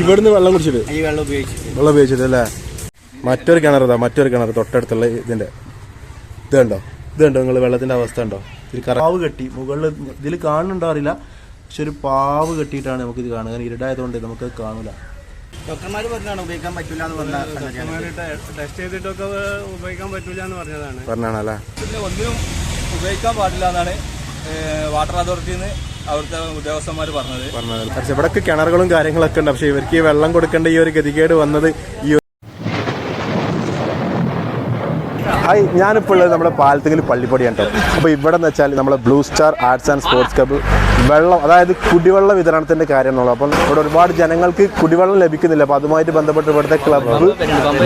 ഇവിടുന്ന് വെള്ളം കുടിച്ചിട്ട്? ഈ വെള്ളം ഉപയോഗിച്ചിട്ട്. ഉപയോഗിച്ചിട്ട് അല്ലേ? മറ്റൊരു കിണറതാ മറ്റൊരു കിണർ തൊട്ടടുത്തുള്ള ഇതിന്റെ. ഇത് കണ്ടോ? ഇത് കണ്ടോ നിങ്ങൾ വെള്ളത്തിന്റെ അവസ്ഥ ഉണ്ടോ ഇതിൽ പാവ് കെട്ടി മുകളിൽ ഇതിൽ കാണുന്നുണ്ടോ അറിയില്ല പക്ഷെ ഒരു പാവ് കെട്ടിയിട്ടാണ് നമുക്ക് ഇത് കാണുക ഇരുടായതുകൊണ്ട് നമുക്ക് കാണൂല. ഡോക്ടർമാർ പറഞ്ഞാണ് ഉപയോഗിക്കാൻ പറ്റില്ല എന്ന് പറഞ്ഞ. ടെസ്റ്റ് ചെയ്തിട്ടൊക്കെ ഉപയോഗിക്കാൻ പറ്റൂല എന്ന് പറഞ്ഞതാണ്. പറഞ്ഞാണല്ലേ? ഇതിന് ഒന്നിനും ഉപയോഗിക്കാൻ പാടില്ല എന്നാണ് വാട്ടർ അതോറിറ്റിന്ന് നിന്ന് അവിടുത്തെ ഉദ്യോഗസ്ഥന്മാർ പറഞ്ഞത്. പറഞ്ഞത്. പക്ഷെ ഇവിടെ കിണറുകളും കാര്യങ്ങളൊക്കെ ഉണ്ട്. പക്ഷെ ഇവർക്ക് ഈ വെള്ളം കൊടുക്കേണ്ട ഈ ഒരു ഗതികേട് വന്നത് ഈ ഹായ് ഞാനിപ്പോൾ ഉള്ളത് നമ്മുടെ പാലത്തുകൽ പള്ളിപ്പടിയാണ് കേട്ടോ. അപ്പോൾ ഇവിടെ എന്ന് വെച്ചാൽ നമ്മുടെ blue star arts and sports club വെള്ളം അതായത് കുടിവെള്ള വിതരണത്തിന്റെ കാര്യം എന്നുള്ളത് അപ്പം ഇവിടെ ഒരുപാട് ജനങ്ങൾക്ക് കുടിവെള്ളം ലഭിക്കുന്നില്ല. അപ്പോൾ അതുമായിട്ട് ബന്ധപ്പെട്ട് ഇവിടുത്തെ ക്ലബ്ബ്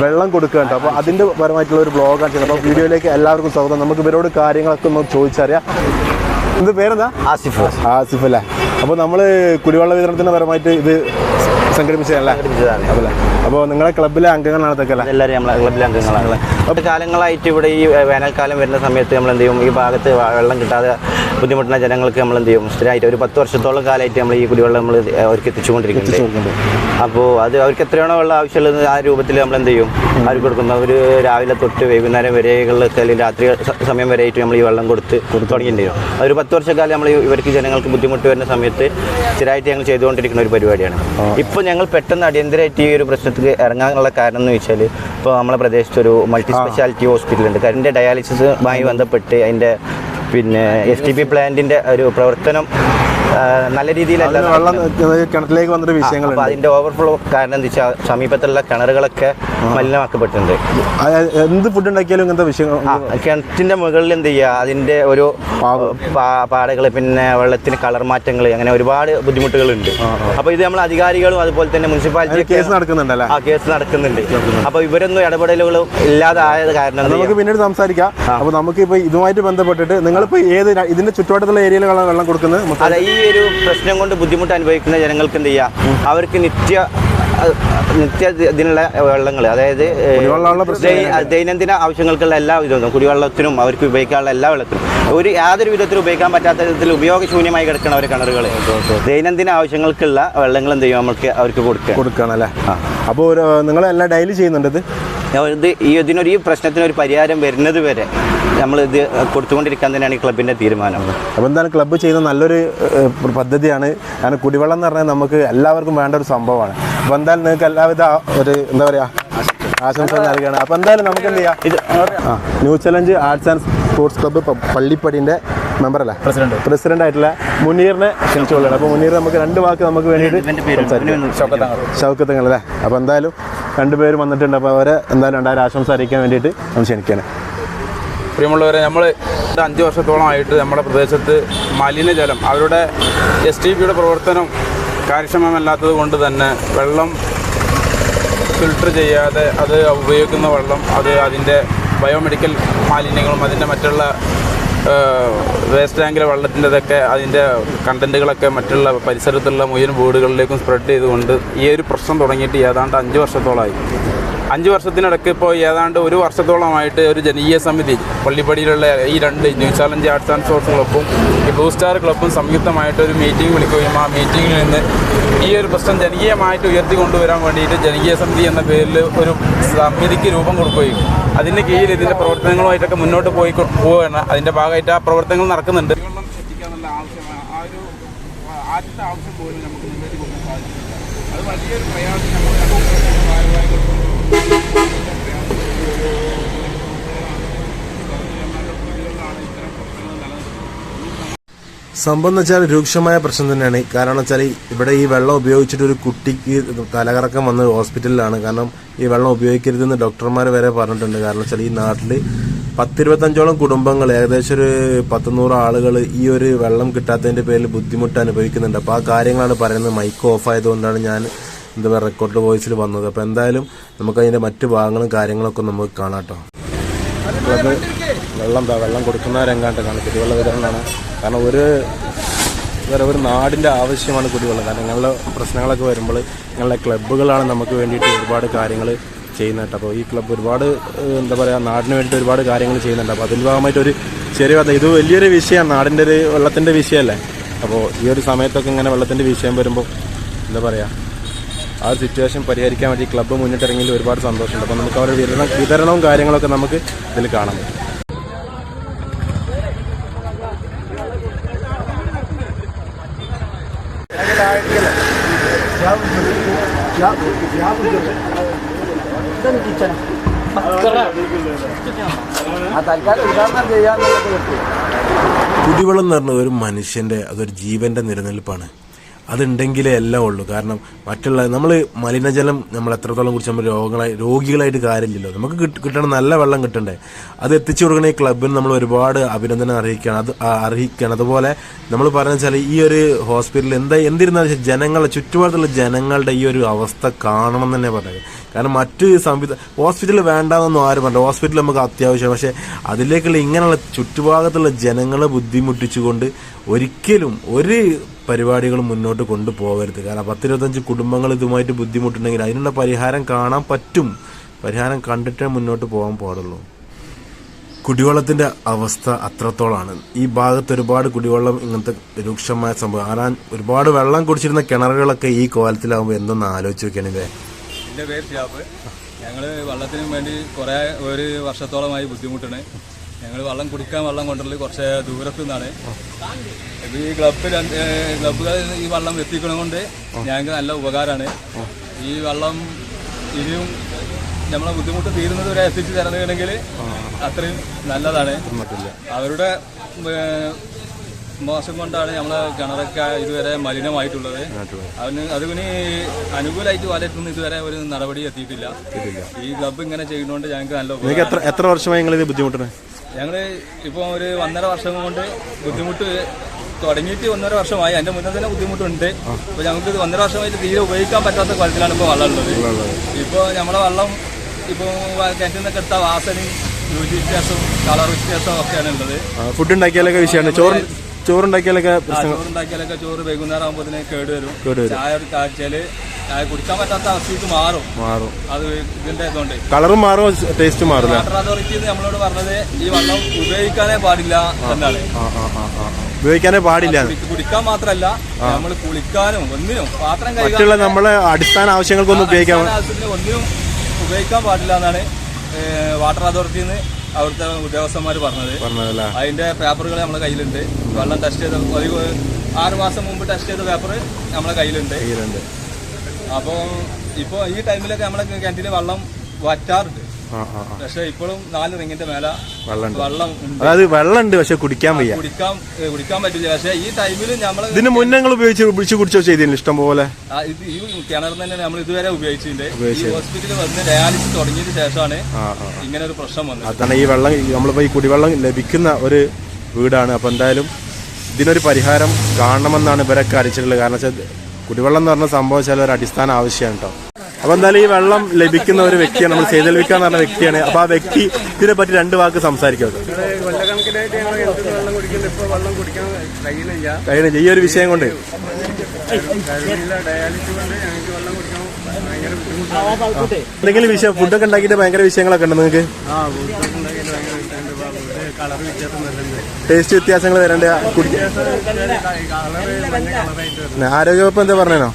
വെള്ളം കൊടുക്കുന്നുണ്ട് അപ്പോൾ അതിന്റെ പരമായിട്ടുള്ള ഒരു ബ്ലോഗാണ് ചെയ്യുന്നത് അപ്പോൾ വീഡിയോയിലേക്ക് എല്ലാവർക്കും സ്വാഗതം. നമുക്ക് ഇവരോട് കാര്യങ്ങളൊക്കെ ഒന്ന് ചോദിച്ചറിയാം. ഇത് പേരെന്താ? ആസിഫ്. ആസിഫ് അല്ലേ? അപ്പോൾ നമ്മൾ കുടിവെള്ള വിതരണത്തിന്റെ പരമായിട്ട് ഇത് സംഘടിപ്പിച്ചതല്ലേ? അതല്ലേ. അപ്പോൾ നിങ്ങളെ ക്ലബിലെ അംഗങ്ങളാണ് ഇതൊക്കെ എല്ലാവരും നമ്മളെ ക്ലബിലെ അംഗങ്ങളാണ്. അപ്പോൾ കാലങ്ങളായിട്ട് ഇവിടെ ഈ വേനൽക്കാലം വരുന്ന സമയത്ത് നമ്മൾ എന്ത് ചെയ്യും ഈ ഭാഗത്ത് വെള്ളം കിട്ടാതെ ബുദ്ധിമുട്ടുന്ന ജനങ്ങൾക്ക് നമ്മൾ എന്ത് ചെയ്യും സ്ഥിരമായിട്ട് ഒരു പത്ത് വർഷത്തോളം കാലമായിട്ട് നമ്മൾ ഈ കുടിവെള്ളം നമ്മൾ അവർക്ക് എത്തിച്ചുകൊണ്ടിരിക്കുന്നുണ്ട്. അപ്പോൾ അത് അവർക്ക് എത്രയാണോ വെള്ളം ആവശ്യമുള്ളത് ആ രൂപത്തിൽ നമ്മൾ എന്ത് ചെയ്യും അവർക്ക് കൊടുക്കുന്ന ഒരു രാവിലെ തൊട്ട് വൈകുന്നേരം വരെകളിലൊക്കെ അല്ലെങ്കിൽ രാത്രി സമയം വരെയായിട്ട് നമ്മൾ ഈ വെള്ളം കൊടുത്ത് തുടങ്ങിയിട്ടുണ്ടായിരുന്നു അതൊരു പത്ത് വർഷക്കാലം നമ്മൾ ഇവർക്ക് ജനങ്ങൾക്ക് ബുദ്ധിമുട്ട് വരുന്ന സമയത്ത് സ്ഥിരമായിട്ട് ഞങ്ങൾ ചെയ്തുകൊണ്ടിരിക്കുന്ന ഒരു പരിപാടിയാണ്. ഇപ്പോൾ ഞങ്ങൾ പെട്ടെന്ന് അടിയന്തരമായിട്ട് ഈ ഒരു പ്രശ്നത്തിൽ ഇറങ്ങാനുള്ള കാരണം എന്ന് വെച്ചാൽ ഇപ്പോൾ നമ്മളെ പ്രദേശത്ത് ഒരു മൾട്ടി സ്പെഷ്യാലിറ്റി ഹോസ്പിറ്റൽ ഉണ്ട്. അതിന്റെ ഡയാലിസിസുമായി ബന്ധപ്പെട്ട് അതിന്റെ പിന്നെ എസ് ടി പി പ്ലാന്റിന്റെ ഒരു പ്രവർത്തനം നല്ല രീതിയിലല്ല വെള്ളം കിണറ്റിലേക്ക് വന്നിട്ട് വിഷയങ്ങൾ അതിന്റെ ഓവർഫ്ലോ കാരണം എന്താ വെച്ചാൽ സമീപത്തുള്ള കിണറുകളൊക്കെ മലിനമാക്കപ്പെട്ടിട്ടുണ്ട്. എന്ത് ഫുഡ് ഉണ്ടാക്കിയാലും ഇങ്ങനത്തെ വിഷയങ്ങൾ കിണറ്റിന്റെ മുകളിൽ എന്ത് ചെയ്യുക അതിന്റെ ഒരു പാടകൾ പിന്നെ വെള്ളത്തിന് കളർ മാറ്റങ്ങൾ അങ്ങനെ ഒരുപാട് ബുദ്ധിമുട്ടുകളുണ്ട്. അപ്പൊ ഇത് നമ്മൾ അധികാരികളും അതുപോലെ തന്നെ മുനിസിപ്പാലിറ്റി കേസ് നടക്കുന്നുണ്ടല്ലോ? ആ കേസ് നടക്കുന്നുണ്ട്. അപ്പൊ ഇവരൊന്നും ഇടപെടലുകളും ഇല്ലാതായത് കാരണം നമുക്ക് പിന്നീട് സംസാരിക്കാം. അപ്പൊ നമുക്ക് ഇപ്പൊ ഇതുമായിട്ട് ബന്ധപ്പെട്ടിട്ട് നിങ്ങളിപ്പോ ഏത് ഇതിന്റെ ചുറ്റുവട്ടത്തുള്ള ഏരിയയിലാണ് വെള്ളം കൊടുക്കുന്നത്? അതെ ഈ ഒരു പ്രശ്നം കൊണ്ട് ബുദ്ധിമുട്ട് അനുഭവിക്കുന്ന ജനങ്ങൾക്ക് എന്ത് ചെയ്യുക അവർക്ക് നിത്യ നിത്യ ഇതിനുള്ള വെള്ളങ്ങൾ അതായത് ദൈനംദിന ആവശ്യങ്ങൾക്കുള്ള എല്ലാ ഇതും കുടിവെള്ളത്തിനും അവർക്ക് ഉപയോഗിക്കാനുള്ള എല്ലാ വെള്ളത്തിനും. ഒരു യാതൊരു വിധത്തിലും ഉപയോഗിക്കാൻ പറ്റാത്ത വിധത്തിൽ ഉപയോഗശൂന്യമായി കിടക്കുന്ന ഒരു കിണറുകൾ ദൈനംദിന ആവശ്യങ്ങൾക്കുള്ള വെള്ളങ്ങൾ എന്ത് ചെയ്യും? നമുക്ക് അവർക്ക് കൊടുക്കുക. കൊടുക്കുകയാണല്ലേ അപ്പോൾ നിങ്ങളെല്ലാം നിങ്ങൾ എല്ലാം ഡെയിലി ചെയ്യുന്നുണ്ട് ഇത്? ഇത് ഈ ഇതിനൊരു ഈ പ്രശ്നത്തിന് ഒരു പരിഹാരം വരുന്നത് വരെ നമ്മൾ ഇത് കൊടുത്തുകൊണ്ടിരിക്കാൻ തന്നെയാണ് ഈ ക്ലബിന്റെ തീരുമാനം. അപ്പോൾ എന്താണ് ക്ലബ്ബ് ചെയ്യുന്ന നല്ലൊരു പദ്ധതിയാണ്. കാരണം കുടിവെള്ളം എന്ന് പറഞ്ഞാൽ നമുക്ക് എല്ലാവർക്കും വേണ്ട ഒരു സംഭവമാണ്. അപ്പോൾ എന്തായാലും നിങ്ങൾക്ക് എല്ലാവിധ ഒരു എന്താ പറയുക ആശംസ നൽകുകയാണ് അപ്പോൾ എന്തായാലും നമുക്ക് എന്ത് ചെയ്യാം? ഇത് ആ new challenge arts and sports club പള്ളിപ്പടിന്റെ പള്ളിപ്പടിന്റെ മെമ്പർ അല്ല പ്രസിഡന്റ്. പ്രസിഡന്റ് ആയിട്ടുള്ള മുനീറിനെ ക്ഷണിച്ചുകൊള്ളാണ് അപ്പോൾ മുനീർ നമുക്ക് രണ്ട് വാക്ക് നമുക്ക് വേണ്ടിയിട്ട് ഷൗക്കത്തങ്ങൾ അല്ലേ? അപ്പോൾ എന്തായാലും രണ്ടുപേരും വന്നിട്ടുണ്ട്. അപ്പോൾ അവരെ എന്തായാലും രണ്ടായിരം ആശംസ അറിയിക്കാൻ വേണ്ടിയിട്ട് നമ്മൾ ക്ഷണിക്കുകയാണ് പ്രിയമുള്ളവരെ നമ്മൾ അഞ്ച് വർഷത്തോളമായിട്ട് നമ്മുടെ പ്രദേശത്ത് മലിനജലം അവരുടെ എസ് ടി പിയുടെ പ്രവർത്തനം കാര്യക്ഷമമല്ലാത്തത് കൊണ്ട് തന്നെ വെള്ളം ഫിൽട്ടർ ചെയ്യാതെ അത് ഉപയോഗിക്കുന്ന വെള്ളം അത് അതിന്റെ ബയോമെഡിക്കൽ മാലിന്യങ്ങളും അതിന്റെ മറ്റുള്ള വേസ്റ്റ് ടാങ്കിലെ വെള്ളത്തിന്റെതൊക്കെ അതിന്റെ കണ്ടന്റുകളൊക്കെ മറ്റുള്ള പരിസരത്തുള്ള മുഴുവൻ വീടുകളിലേക്കും സ്പ്രെഡ് ചെയ്തുകൊണ്ട് ഈ ഒരു പ്രശ്നം തുടങ്ങിയിട്ട് ഏതാണ്ട് അഞ്ച് വർഷത്തോളമായി അഞ്ച് വർഷത്തിനിടയ്ക്ക് ഇപ്പോൾ ഏതാണ്ട് ഒരു വർഷത്തോളമായിട്ട് ഒരു ജനകീയ സമിതി പള്ളിപ്പടിയിലുള്ള ഈ രണ്ട് new challenge arts and sports ക്ലബ്ബും ഈ ബ്ലൂ സ്റ്റാർ ക്ലബ്ബും സംയുക്തമായിട്ട് ഒരു മീറ്റിംഗ് വിളിക്കുകയും ആ മീറ്റിംഗിൽ നിന്ന് ഈ ഒരു പ്രശ്നം ജനകീയമായിട്ട് ഉയർത്തി കൊണ്ടുവരാൻ വേണ്ടിയിട്ട് ജനകീയ സമിതി എന്ന പേരിൽ ഒരു സമിതിക്ക് രൂപം കൊടുക്കുകയും അതിന്റെ കീഴിൽ ഇതിന്റെ പ്രവർത്തനങ്ങളുമായിട്ടൊക്കെ മുന്നോട്ട് പോയി പോവുകയാണ്. അതിന്റെ ഭാഗമായിട്ട് ആ പ്രവർത്തനങ്ങൾ നടക്കുന്നുണ്ട്. ആദ്യത്തെ ആവശ്യം പോലും നമുക്ക് മുന്നോട്ട് കൊണ്ടുപോകാൻ സാധിക്കില്ല. അത് വലിയൊരു പ്രയാസം നമ്മൾ സംഭവം എന്ന് വെച്ചാൽ രൂക്ഷമായ പ്രശ്നം തന്നെയാണ്. കാരണം വെച്ചാൽ ഇവിടെ ഈ വെള്ളം ഉപയോഗിച്ചിട്ട് ഒരു കുട്ടിക്ക് തലകറക്കം വന്ന് ഹോസ്പിറ്റലിലാണ്. കാരണം ഈ വെള്ളം ഉപയോഗിക്കരുതെന്ന് ഡോക്ടർമാർ വരെ പറഞ്ഞിട്ടുണ്ട്. കാരണം വെച്ചാൽ ഈ നാട്ടിൽ പത്തിരുപത്തഞ്ചോളം കുടുംബങ്ങൾ ഏകദേശം ഒരു പത്തുനൂറ് ആളുകൾ ഈ ഒരു വെള്ളം കിട്ടാത്തതിന്റെ പേരിൽ ബുദ്ധിമുട്ട് അനുഭവിക്കുന്നുണ്ട്. അപ്പോൾ ആ കാര്യങ്ങളാണ് പറയുന്നത്. മൈക്ക് ഓഫ് ആയതുകൊണ്ടാണ് ഞാൻ എന്താ പറയുക റെക്കോർഡ് വോയിസിൽ വന്നത്. അപ്പോൾ എന്തായാലും നമുക്ക് അതിന്റെ മറ്റു ഭാഗങ്ങളും കാര്യങ്ങളൊക്കെ നമുക്ക് കാണാം കേട്ടോ. ക്ലബ്ബ് വെള്ളം എന്താ വെള്ളം കൊടുക്കുന്ന രംഗാണ്ട് കാണും കുടിവെള്ള വിതരണമാണ് കാരണം ഒരു വേറെ ഒരു നാടിന്റെ ആവശ്യമാണ് കുടിവെള്ളം. കാരണം ഞങ്ങളുടെ പ്രശ്നങ്ങളൊക്കെ വരുമ്പോൾ ഞങ്ങളുടെ ക്ലബ്ബുകളാണ് നമുക്ക് വേണ്ടിയിട്ട് ഒരുപാട് കാര്യങ്ങൾ ചെയ്യുന്നുണ്ട് അപ്പോൾ ഈ ക്ലബ്ബ് ഒരുപാട് എന്താ പറയുക നാടിന് വേണ്ടിയിട്ട് ഒരുപാട് കാര്യങ്ങൾ ചെയ്യുന്നുണ്ട്. അപ്പോൾ അതിന്റെ ഭാഗമായിട്ട് ഒരു ചെറിയ ഇത് വലിയൊരു വിഷയമാണ്. നാടിന്റെ ഒരു വെള്ളത്തിന്റെ വിഷയമല്ലേ? അപ്പോൾ ഈ ഒരു സമയത്തൊക്കെ ഇങ്ങനെ വെള്ളത്തിന്റെ വിഷയം വരുമ്പോൾ എന്താ പറയുക ആ സിറ്റുവേഷൻ പരിഹരിക്കാൻ വേണ്ടി ക്ലബ്ബ് മുന്നിട്ടിറങ്ങിയിൽ ഒരുപാട് സന്തോഷമുണ്ട്. അപ്പോൾ നമുക്ക് അവരുടെ വിതരണം വിതരണവും കാര്യങ്ങളൊക്കെ നമുക്ക് ഇതിൽ കാണാൻ പറ്റും. കുടിവെള്ളം എന്ന് പറഞ്ഞത് ഒരു മനുഷ്യന്റെ അതൊരു ജീവന്റെ നിലനിൽപ്പാണ്. അതുണ്ടെങ്കിലേ എല്ലാം ഉള്ളൂ. കാരണം മറ്റുള്ള നമ്മൾ മലിനജലം നമ്മൾ എത്രത്തോളം കുറിച്ച് നമ്മൾ രോഗങ്ങളായി രോഗികളായിട്ട് കാര്യമില്ലല്ലോ. നമുക്ക് കിട്ടണം നല്ല വെള്ളം കിട്ടണ്ടേ? അത് എത്തിച്ചു കൊടുക്കണ ഈ ക്ലബിന് നമ്മൾ ഒരുപാട് അഭിനന്ദനം അറിയിക്കണം അത് അറിയിക്കണം അതുപോലെ നമ്മൾ പറഞ്ഞു വെച്ചാൽ ഈ ഒരു ഹോസ്പിറ്റലിൽ എന്താ എന്തിരുന്നാലും ശരി, ജനങ്ങളുടെ ചുറ്റുപാടുള്ള ജനങ്ങളുടെ ഈ ഒരു അവസ്ഥ കാണണം എന്ന് തന്നെ പറഞ്ഞത് കാരണം മറ്റ് സംവിധാനം ഹോസ്പിറ്റൽ വേണ്ടാന്നൊന്നും ആരും പറഞ്ഞു ഹോസ്പിറ്റൽ നമുക്ക് അത്യാവശ്യം പക്ഷേ അതിലേക്കുള്ള ഇങ്ങനെയുള്ള ചുറ്റുഭാഗത്തുള്ള ജനങ്ങളെ ബുദ്ധിമുട്ടിച്ചുകൊണ്ട് ഒരിക്കലും ഒരു പരിപാടികളും മുന്നോട്ട് കൊണ്ടുപോകരുത്. കാരണം പത്തിരുപത്തഞ്ച് കുടുംബങ്ങൾ ഇതുമായിട്ട് ബുദ്ധിമുട്ടുണ്ടെങ്കിൽ അതിനുള്ള പരിഹാരം കാണാൻ പറ്റും. പരിഹാരം കണ്ടിട്ടേ മുന്നോട്ട് പോകാൻ പാടുള്ളൂ. കുടിവെള്ളത്തിന്റെ അവസ്ഥ അത്രത്തോളാണ്. ഈ ഭാഗത്ത് ഒരുപാട് കുടിവെള്ളം ഇങ്ങനത്തെ രൂക്ഷമായ സംഭവം. കാരണം ഒരുപാട് വെള്ളം കുടിച്ചിരുന്ന കിണറുകളൊക്കെ ഈ കോലത്തിലാവുമ്പോൾ എന്തൊന്ന് ആലോചിച്ച് നോക്കിയാണില്ലേ എന്റെ പേര് ഷാപ്പ് ഞങ്ങൾ വെള്ളത്തിനും വേണ്ടി കുറേ ഒരു വർഷത്തോളമായി ബുദ്ധിമുട്ടാണ്. ഞങ്ങൾ വള്ളം കുടിക്കാൻ വള്ളം കൊണ്ടുള്ളത് കുറച്ച് ദൂരത്തു നിന്നാണ്. ഇത് ഈ ക്ലബ്ബ് ക്ലബ്ബുകാർ ഈ വള്ളം എത്തിക്കണതുകൊണ്ട് ഞങ്ങൾക്ക് നല്ല ഉപകാരമാണ് ഈ വള്ളം ഇനിയും നമ്മളെ ബുദ്ധിമുട്ട് തീരുന്നത് വരെ എത്തിച്ചു തരണമെങ്കിൽ അത്രയും നല്ലതാണ്. അവരുടെ മോശം കൊണ്ടാണ് നമ്മളെ കിണറൊക്കെ ഇതുവരെ മലിനമായിട്ടുള്ളത്. അതിന് അതിന് അനുകൂലമായിട്ട് വലയിട്ടൊന്നും ഇതുവരെ ഒരു നടപടി എത്തിയിട്ടില്ല. ഈ ക്ലബ് ഇങ്ങനെ ചെയ്യുന്നതുകൊണ്ട് ഞങ്ങൾക്ക് നല്ല എത്ര വർഷമായി നിങ്ങൾ ഇത് ബുദ്ധിമുട്ടണേ? ഞങ്ങൾ ഇപ്പോൾ ഒരു ഒന്നര വർഷം കൊണ്ട് ബുദ്ധിമുട്ട് തുടങ്ങിയിട്ട് ഒന്നര വർഷമായി. അതിന്റെ മുന്നേ തന്നെ ബുദ്ധിമുട്ടുണ്ട്. അപ്പോൾ ഞങ്ങൾക്ക് ഇത് ഒന്നര വർഷമായിട്ട് തീരെ ഉപയോഗിക്കാൻ പറ്റാത്ത കുളത്തിലാണ് ഇപ്പോൾ വെള്ളം ഉള്ളത്. ഇപ്പോൾ നമ്മളെ വെള്ളം ഇപ്പോൾ കിണറ്റിൽ നിന്നൊക്കെ എടുത്ത വാസനയും രുചി വ്യത്യാസവും കളർ വ്യത്യാസവും ഒക്കെയാണ് ഉള്ളത്. ഫുഡ് ഉണ്ടാക്കിയാലൊക്കെ വിഷയമാണ്. ചോറ് ചോറുണ്ടാക്കിയാലൊക്കെ ചോറുണ്ടാക്കിയാലൊക്കെ ചോറ് വൈകുന്നേരം ആകുമ്പോൾ കേട് വരും. കേട് വരും. ചായ കാച്ചാൽ ചായ കുടിക്കാൻ പറ്റാത്ത അവസ്ഥയ്ക്ക് മാറും. മാറും. അത് ഇതിന്റെ ഇതുകൊണ്ട്. കളറും മാറും ടേസ്റ്റും മാറും വാട്ടർ അതോറിറ്റി നമ്മളോട് പറഞ്ഞത് ഈ വെള്ളം ഉപയോഗിക്കാനേ പാടില്ല എന്നാണ്. ഉപയോഗിക്കാനേ പാടില്ല. കുടിക്കാൻ മാത്രല്ല നമ്മൾ കുളിക്കാനും ഒന്നിനും പാത്രം കഴിക്കാനുള്ള നമ്മളെ അടിസ്ഥാന ആവശ്യങ്ങൾക്കൊന്നും ഉപയോഗിക്കാൻ ഒന്നിനും ഉപയോഗിക്കാൻ പാടില്ല എന്നാണ് വാട്ടർ അതോറിറ്റിയിൽ നിന്ന് അവിടുത്തെ ഉദ്യോഗസ്ഥന്മാർ പറഞ്ഞത്. പറഞ്ഞതല്ലേ? അതിന്റെ പേപ്പറുകൾ നമ്മളെ കയ്യിലുണ്ട്. വെള്ളം ടെസ്റ്റ് ചെയ്ത ഒരു ആറ് മാസം മുമ്പ് ടെസ്റ്റ് ചെയ്ത പേപ്പർ നമ്മളെ കയ്യിലുണ്ട്. തീരുണ്ട് അപ്പോൾ ഇപ്പോൾ ഈ ടൈമിലൊക്കെ നമ്മളെ കിണറ്റിൽ വെള്ളം വറ്റാറുണ്ട്. പക്ഷെ ഇപ്പോഴും നാല് റിങ്ങിന്റെ മേലെ അതായത് വെള്ളം ഉണ്ട്. പക്ഷെ കുടിക്കാൻ വയ്യ. കുടിക്കാൻ കുടിക്കാൻ പറ്റില്ല പക്ഷെ ഈ ടൈമിൽ നമ്മൾ ഇതിന് മുന്നേ നിങ്ങൾ ഉപയോഗിച്ച് പിടിച്ച് കുടിച്ചോ ചെയ്തില്ല ഇഷ്ടം പോലെ ഇത് ഈ കിണറിൽ തന്നെ നമ്മൾ ഇതുവരെ ഉപയോഗിച്ചിട്ടുണ്ട് ഈ ഹോസ്പിറ്റലിൽ വന്ന് ഡയാലിസിസ് തുടങ്ങിയതിന് ശേഷമാണ് ഇങ്ങനെ ഒരു പ്രശ്നം വന്നത്. അതാണ് ഈ വെള്ളം നമ്മളിപ്പോ ഈ കുടിവെള്ളം ലഭിക്കുന്ന ഒരു വീടാണ്. അപ്പൊ എന്തായാലും ഇതിനൊരു പരിഹാരം കാണണമെന്നാണ് ഇവരൊക്കെ അറിയിച്ചിട്ടുള്ളത്. കാരണം വെച്ചാൽ കുടിവെള്ളം എന്ന് പറഞ്ഞ സംഭവം വെച്ചാൽ ഒരു അടിസ്ഥാന ആവശ്യമാണ് കേട്ടോ. അപ്പോൾ എന്തായാലും ഈ വെള്ളം ലഭിക്കുന്ന ഒരു വ്യക്തിയാണ് നമ്മൾ സേതൽവിക്ക എന്ന് പറഞ്ഞ വ്യക്തിയാണ്. അപ്പോൾ ആ വ്യക്തി ഇതിനെ പറ്റി രണ്ട് വാക്ക് സംസാരിക്കും. ഇവിടെ കൊല്ലക്കണക്കിനായിട്ട് ഞങ്ങൾ കിണറ്റിൽ വെള്ളം കുടിക്കുന്നുണ്ട് വെള്ളം കുടിക്കാൻ കഴിയുന്നില്ല ഈ ഒരു വിഷയം കൊണ്ട്. എന്തെങ്കിലും വിഷയം ഫുഡൊക്കെ ഉണ്ടാക്കിയിട്ട് ഭയങ്കര വിഷയങ്ങളൊക്കെ ഉണ്ട് നിങ്ങൾക്ക്? വ്യത്യാസം ടേസ്റ്റ് വ്യത്യാസങ്ങൾ വരേണ്ട ആരോഗ്യവകുപ്പ് എന്താ പറഞ്ഞോ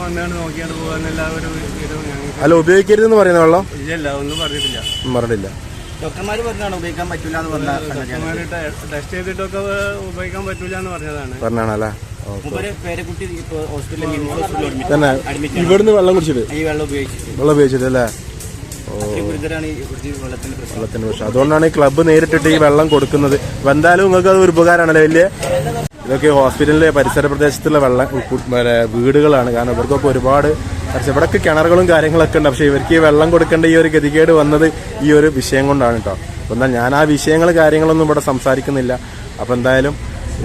വന്നാണ് ഉപയോഗിക്കരുത് പോകാന്നുള്ള ഒരു ഇത് ഞങ്ങൾക്ക് അല്ല ഉപയോഗിക്കരുതെന്ന് പറയുന്ന വെള്ളം? ഇല്ലല്ല ഒന്നും പറഞ്ഞിട്ടില്ല. ഒന്നും പറഞ്ഞിട്ടില്ല. ഡോക്ടർമാർ പറഞ്ഞാണ് ഉപയോഗിക്കാൻ പറ്റില്ല എന്ന് പറഞ്ഞ ടെസ്റ്റ് ചെയ്തിട്ടൊക്കെ ഉപയോഗിക്കാൻ പറ്റൂല എന്ന് പറഞ്ഞതാണ്. പറഞ്ഞാണല്ലേ? ഓ മൂപ്പര് പേരക്കുട്ടി ഹോസ്പിറ്റലിൽ മിംസ് ഹോസ്പിറ്റലിൽ അഡ്മിറ്റ് തന്നെ ഇവിടുന്ന് വെള്ളം കുടിച്ചിട്ട്? ഈ വെള്ളം ഉപയോഗിച്ചിട്ട്. വെള്ളം ഉപയോഗിച്ചിട്ട് അല്ലേ ഓ. ഈ ഗുരുതരാണ് ഈ ഇവിടുത്തെ ഈ വെള്ളത്തിന്റെ പ്രശ്നം. വെള്ളത്തിന് പ്രശ്നം. അതുകൊണ്ടാണ് ഈ ക്ലബ്ബ് നേരിട്ടിട്ട് ഈ വെള്ളം കൊടുക്കുന്നത്. അപ്പൊ എന്തായാലും നിങ്ങൾക്ക് അത് ഒരു ഉപകാരമാണല്ലേ വലിയ? ഇതൊക്കെ ഹോസ്പിറ്റലിലെ പരിസര പ്രദേശത്തുള്ള വെള്ളം വീടുകളാണ്. കാരണം ഇവർക്കൊക്കെ ഒരുപാട് പക്ഷെ ഇവിടെയൊക്കെ കിണറുകളും കാര്യങ്ങളൊക്കെ ഉണ്ട്. പക്ഷേ ഇവർക്ക് ഈ വെള്ളം കൊടുക്കേണ്ട ഈ ഒരു ഗതികേട് വന്നത് ഈ ഒരു വിഷയം കൊണ്ടാണ് കേട്ടോ. എന്നാൽ ഞാൻ ആ വിഷയങ്ങൾ കാര്യങ്ങളൊന്നും ഇവിടെ സംസാരിക്കുന്നില്ല. അപ്പോൾ എന്തായാലും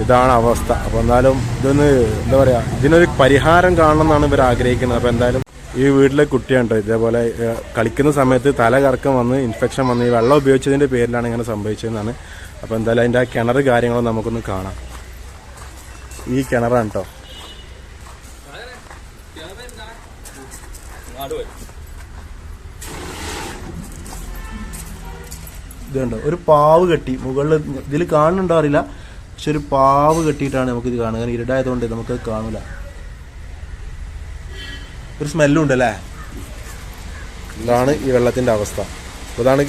ഇതാണ് അവസ്ഥ. അപ്പോൾ എന്തായാലും ഇതൊന്ന് എന്താ പറയുക ഇതിനൊരു പരിഹാരം കാണണം എന്നാണ് ഇവർ ആഗ്രഹിക്കുന്നത്. അപ്പോൾ എന്തായാലും ഈ വീട്ടിലെ കുട്ടിയാണ് ട്ടോ ഇതേപോലെ കളിക്കുന്ന സമയത്ത് തല കറക്കം വന്ന് ഇൻഫെക്ഷൻ വന്ന് ഈ വെള്ളം ഉപയോഗിച്ചതിന്റെ പേരിലാണ് ഇങ്ങനെ സംഭവിച്ചതെന്നാണ്. അപ്പോൾ എന്തായാലും അതിന്റെ ആ കിണർ കാര്യങ്ങളും നമുക്കൊന്ന് കാണാം. ഈ കിണറാണ് കേട്ടോ ഇതുണ്ട്? ഒരു പാവ് കെട്ടി മുകളിൽ ഇതിൽ കാണുന്നുണ്ടോ അറിയില്ല ഒരു പാവ് കെട്ടിയിട്ടാണ് നമുക്കിത് കാണുക. ഇരുടായതുകൊണ്ട് നമുക്കത് കാണൂല. ഒരു സ്മെല്ലും ഉണ്ടല്ലേ ഇതാണ് ഈ വെള്ളത്തിന്റെ അവസ്ഥ. അപ്പോൾ ഇതാണ്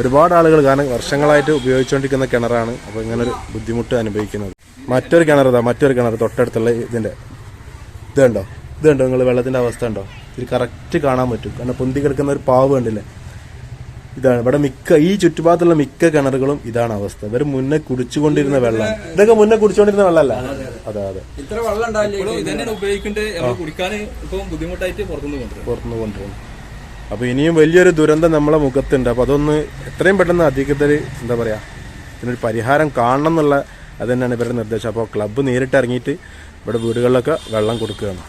ഒരുപാട് ആളുകൾ കാരണം വർഷങ്ങളായിട്ട് ഉപയോഗിച്ചുകൊണ്ടിരിക്കുന്ന കിണറാണ്. അപ്പോൾ ഇങ്ങനൊരു ബുദ്ധിമുട്ട് അനുഭവിക്കുന്നത്. മറ്റൊരു കിണർ ഇതാ മറ്റൊരു കിണർ തൊട്ടടുത്തുള്ള ഇതിന്റെ. ഇത് കണ്ടോ? ഇത് കണ്ടോ? നിങ്ങൾ വെള്ളത്തിന്റെ അവസ്ഥ ഉണ്ടോ ഇത് കറക്റ്റ് കാണാൻ പറ്റും. കാരണം പൊന്തി കിടക്കുന്ന ഒരു പാവ് കണ്ടില്ലേ? ഇതാണ്. ഇവിടെ മിക്ക ഈ ചുറ്റുപാടുള്ള മിക്ക കിണറുകളും ഇതാണ് അവസ്ഥ. ഇവർ മുന്നേ കുടിച്ചുകൊണ്ടിരുന്ന വെള്ളം. ഇതൊക്കെ മുന്നേ കുടിച്ചുകൊണ്ടിരുന്ന വെള്ളമല്ല അതെ അതെ ഇത്ര വെള്ളം ബുദ്ധിമുട്ടായിട്ട് പുറത്തുനിന്ന് കൊണ്ടുവരും അപ്പൊ അപ്പോൾ ഇനിയും വലിയൊരു ദുരന്തം നമ്മളെ മുഖത്തുണ്ട്. അപ്പൊ അതൊന്ന് എത്രയും പെട്ടെന്ന് അധികൃതർ എന്താ പറയാ ഇതിനൊരു പരിഹാരം കാണണം എന്നുള്ള അത് തന്നെയാണ് ഇവരുടെ നിർദ്ദേശം. അപ്പോൾ ക്ലബ്ബ് നേരിട്ട് ഇറങ്ങിയിട്ട് ഇവിടെ വീടുകളിലൊക്കെ വെള്ളം കൊടുക്കുകയാണ്.